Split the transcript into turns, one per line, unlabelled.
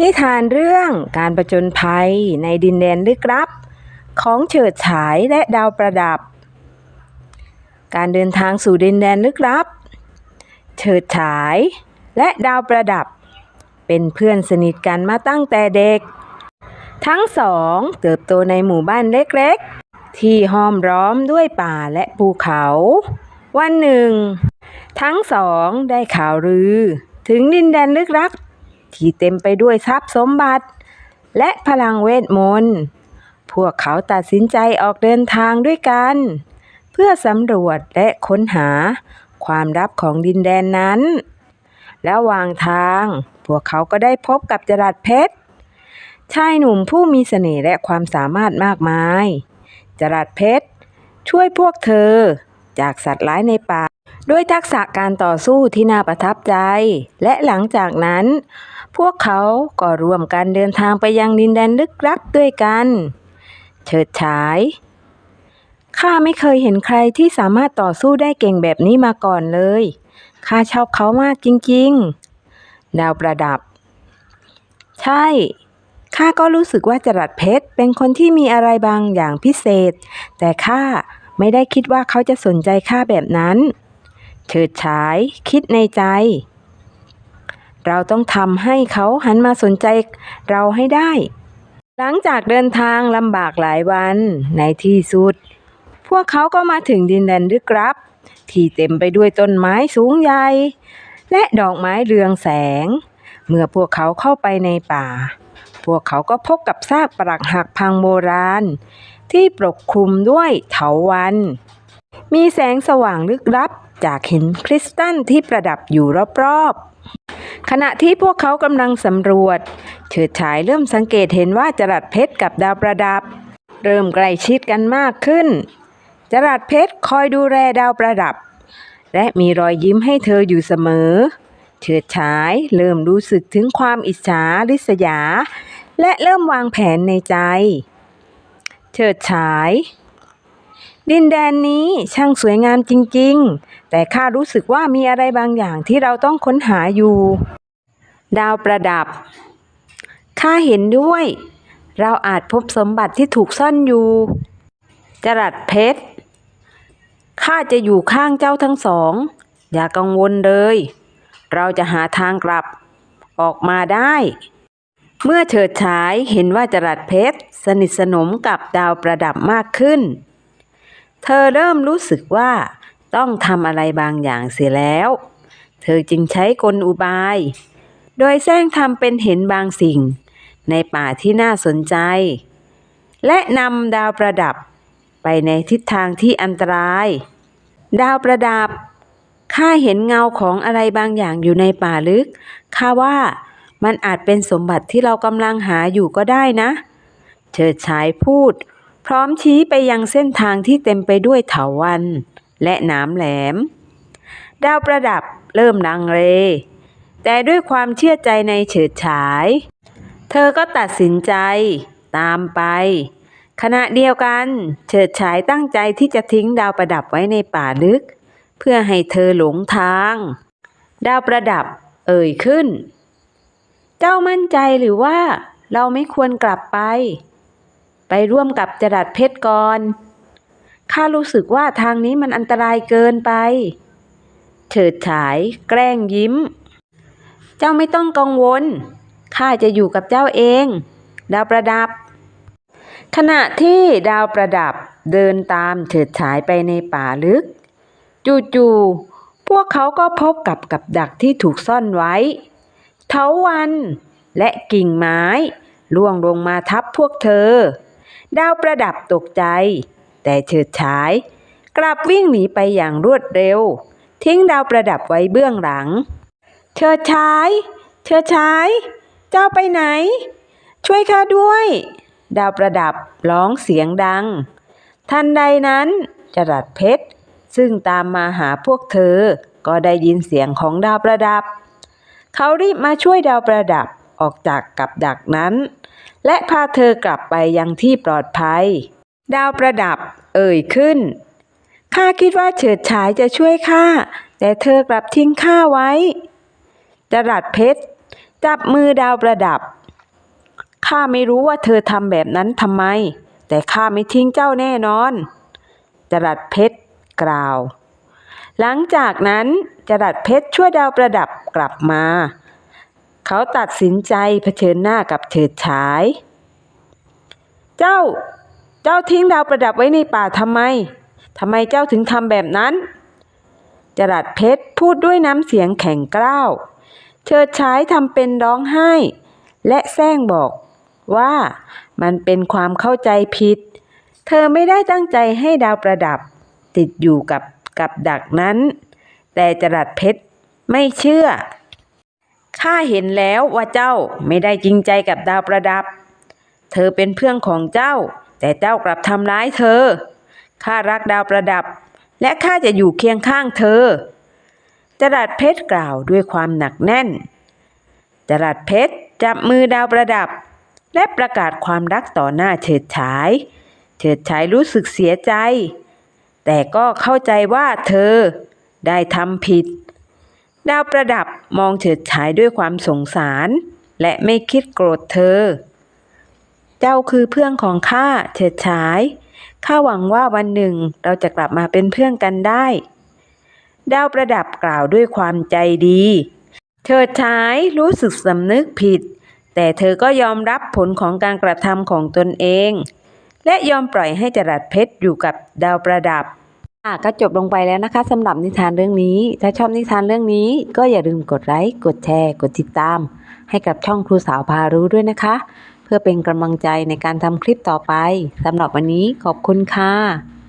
นิทานเรื่องการประจนภัยในดินแดนลึกลับ ของเฉิดฉายและดาวประดับ การเดินทางสู่ดินแดนลึกลับ เฉิดฉายและดาวประดับ เป็นเพื่อนสนิทกันมาตั้งแต่เด็ก ทั้งสองเติบโตในหมู่บ้านเล็กๆ ที่ห้อมร้อมด้วยป่าและภูเขา วันหนึ่ง ทั้งสองได้ข่าวลือถึงดินแดนลึกลับ ที่เต็มไปด้วยทรัพย์สมบัติ และพลังเวทมนต์ พวกเขาตัดสินใจออกเดินทางด้วยกัน เพื่อสำรวจและค้นหาความลับของดินแดนนั้นและวางทาง พวกเขาก็ได้พบกับจรัสเพชร ชายหนุ่มผู้มีเสน่ห์และความสามารถมากมาย จรัสเพชร ช่วยพวกเธอจากสัตว์ร้ายในป่าด้วยทักษะการต่อสู้ที่น่าประทับใจ และหลังจากนั้น พวกเขาก็ร่วมกันเดินทางไปยังดินแดนลึกลับด้วยกัน เฉิดฉาย ข้าไม่เคยเห็นใครที่สามารถต่อสู้ได้เก่งแบบนี้มาก่อนเลย ข้าชอบเขามากจริงๆ ดาวประดับ ใช่ ข้าก็รู้สึกว่าจรัสเพชรเป็นคนที่มีอะไรบางอย่างพิเศษ แต่ข้าไม่ได้คิดว่าเขาจะสนใจข้าแบบนั้น เฉิดฉาย คิดในใจ เราต้องทำให้เขาหันมาสนใจเราให้ได้ หลังจากเดินทางลำบากหลายวัน ในที่สุด พวกเขาก็มาถึงดินแดนลึกลับ ที่เต็มไปด้วยต้นไม้สูงใหญ่ และดอกไม้เรืองแสง เมื่อพวกเขาเข้าไปในป่า พวกเขาก็พบกับซากปรักหักพังโบราณ ที่ปกคลุมด้วยเถาวัลย์มีแสงสว่างลึกลับจากหินคริสตัลที่ประดับอยู่รอบๆ ขณะที่พวกเขากำลังสำรวจ เฉิดฉายเริ่มสังเกตเห็นว่าจรัสเพชรกับดาวประดับ เริ่มใกล้ชิดกันมากขึ้น จรัสเพชรคอยดูแลดาวประดับ และมีรอยยิ้มให้เธออยู่เสมอ เฉิดฉายเริ่มรู้สึกถึงความอิจฉาริษยา และเริ่มวางแผนในใจ เฉิดฉาย ดินแดนนี้ช่างสวยงามจริงๆ แต่ข้ารู้สึกว่ามีอะไรบางอย่างที่เราต้องค้นหาอยู่ ดาวประดับ ข้าเห็นด้วย เราอาจพบสมบัติที่ถูกซ่อนอยู่ จรัสเพชร ข้าจะอยู่ข้างเจ้าทั้งสอง อย่ากังวลเลย เราจะหาทางกลับ ออกมาได้ เมื่อเฉิดฉายเห็นว่าจรัสเพชร สนิทสนมกับดาวประดับมากขึ้น เธอเริ่มรู้สึกว่าต้องทำอะไรบางอย่างเสียแล้ว เธอจึงใช้กลอุบาย โดยแสร้งทำเป็นเห็นบางสิ่ง ในป่าที่น่าสนใจ และนำดาวประดับไปในทิศทางที่อันตราย ดาวประดับ ข้าเห็นเงาของอะไรบางอย่างอยู่ในป่าลึก ข้าว่ามันอาจเป็นสมบัติที่เรากำลังหาอยู่ก็ได้นะเฉิดฉายพูด ร้อมชี้ไปยังเส้นทางที่เต็มไปด้วยเถาวัลย์และหนามแหลม ดาวประดับเริ่มลังเล แต่ด้วยความเชื่อใจในเฉิดฉาย เธอก็ตัดสินใจตามไป ขณะเดียวกัน เฉิดฉายตั้งใจที่จะทิ้งดาวประดับไว้ในป่าลึก เพื่อให้เธอหลงทาง ดาวประดับเอ่ยขึ้น เจ้ามั่นใจหรือว่าเราไม่ควรกลับไป ไปร่วมกับจรัสเพชรก่อนข้ารู้สึกว่าทางนี้มันอันตรายเกินไปเฉิดฉาย แกล้งยิ้ม เจ้าไม่ต้องกังวลข้าจะอยู่กับเจ้าเอง ดาวประดับ ขณะที่ดาวประดับเดินตามเฉิดฉายไปในป่าลึก จู่ๆพวกเขาก็พบกับกับดักที่ถูกซ่อนไว้เถาวันและกิ่งไม้ล่วงลงมาทับพวกเธอ ดาวประดับตกใจ แต่เฉิดฉาย กลับวิ่งหนีไปอย่างรวดเร็ว ทิ้งดาวประดับไว้เบื้องหลัง เฉิดฉาย เฉิดฉาย เจ้าไปไหน ช่วยข้าด้วย ดาวประดับร้องเสียงดัง ทันใดนั้นจรัสเพชร ซึ่งตามมาหาพวกเธอ ก็ได้ยินเสียงของดาวประดับ เขารีบมาช่วยดาวประดับออกจากกับดักนั้น และพาเธอกลับไปยังที่ปลอดภัย ดาวประดับเอ่ยขึ้น ข้าคิดว่าเฉิดฉายจะช่วยข้า แต่เธอกลับทิ้งข้าไว้จรัสเพชร จับมือดาวประดับ ข้าไม่รู้ว่าเธอทำแบบนั้นทำไม แต่ข้าไม่ทิ้งเจ้าแน่นอนจรัสเพชรกล่าว หลังจากนั้นจรัสเพชรช่วยดาวประดับกลับมา เขาตัดสินใจเผชิญหน้ากับเฉิดฉาย เจ้า เจ้าทิ้งดาวประดับไว้ในป่าทำไมทำไมเจ้าถึงทำแบบนั้น จรัสเพชรพูดด้วยน้ำเสียงแข็งกร้าว เฉิดฉายทำเป็นร้องไห้ และแซงบอกว่ามันเป็นความเข้าใจผิด เธอไม่ได้ตั้งใจให้ดาวประดับ ติดอยู่กับกับดักนั้น แต่จรัสเพชรไม่เชื่อ ข้าเห็นแล้วว่าเจ้าไม่ได้จริงใจกับดาวประดับ เธอเป็นเพื่อนของเจ้า แต่เจ้ากลับทำร้ายเธอ ข้ารักดาวประดับ และข้าจะอยู่เคียงข้างเธอ จรัสเพชรกล่าวด้วยความหนักแน่น จรัสเพชรจับมือดาวประดับ และประกาศความรักต่อหน้าเฉิดฉาย เฉิดฉายรู้สึกเสียใจ แต่ก็เข้าใจว่าเธอได้ทำผิด ดาวประดับมองเฉิดฉายด้วยความสงสาร และไม่คิดโกรธเธอ เจ้าคือเพื่อนของข้าเฉิดฉาย ข้าหวังว่าวันหนึ่งเราจะกลับมาเป็นเพื่อนกันได้ ดาวประดับกล่าวด้วยความใจดี เฉิดฉายรู้สึกสำนึกผิด แต่เธอก็ยอมรับผลของการกระทำของตนเอง และยอมปล่อยให้จรัสเพชรอยู่กับดาวประดับ อะก็จบลงไปแล้วนะคะสำหรับนิทานเรื่องนี้ ถ้าชอบนิทานเรื่องนี้ ก็อย่าลืมกดไลค์กดแชร์ กดติดตาม ให้กับช่องครูสาวพารู้ด้วยนะคะ เพื่อเป็นกำลังใจในการทำคลิปต่อไปสำหรับวันนี้ขอบคุณค่ะ